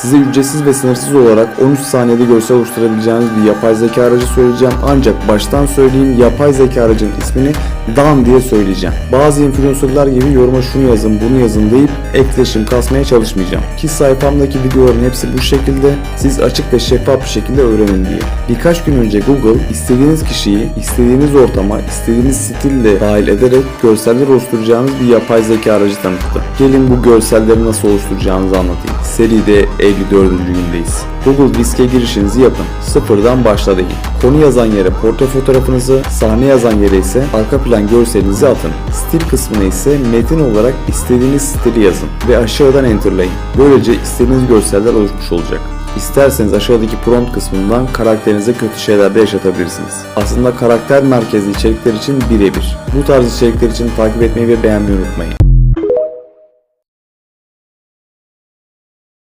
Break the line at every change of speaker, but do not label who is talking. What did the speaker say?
Size ücretsiz ve sınırsız olarak 13 saniyede görsel oluşturabileceğiniz bir yapay zeka aracı söyleyeceğim. Ancak baştan söyleyeyim yapay zeka aracının ismini Dan diye söyleyeceğim. Bazı influencerlar gibi yoruma şunu yazın bunu yazın deyip etkileşim kasmaya çalışmayacağım. Ki sayfamdaki videoların hepsi bu şekilde siz açık ve şeffaf bir şekilde öğrenin diye. Birkaç gün önce Google istediğiniz kişiyi istediğiniz ortama istediğiniz stille dahil ederek görseller oluşturacağınız bir yapay zeka aracı tanıttı. Gelin bu görselleri nasıl oluşturacağınızı anlatayım. Seride 54. gündeyiz. Google Disk'e girişinizi yapın. Sıfırdan başla. Konu yazan yere portre fotoğrafınızı, sahne yazan yere ise arka plan görselinizi atın. Stil kısmına ise metin olarak istediğiniz stili yazın ve aşağıdan enterlayın. Böylece istediğiniz görseller oluşmuş olacak. İsterseniz aşağıdaki prompt kısmından karakterinize kötü şeyler de yaşatabilirsiniz. Aslında karakter merkezli içerikler için birebir. Bu tarz içerikler için takip etmeyi ve beğenmeyi unutmayın.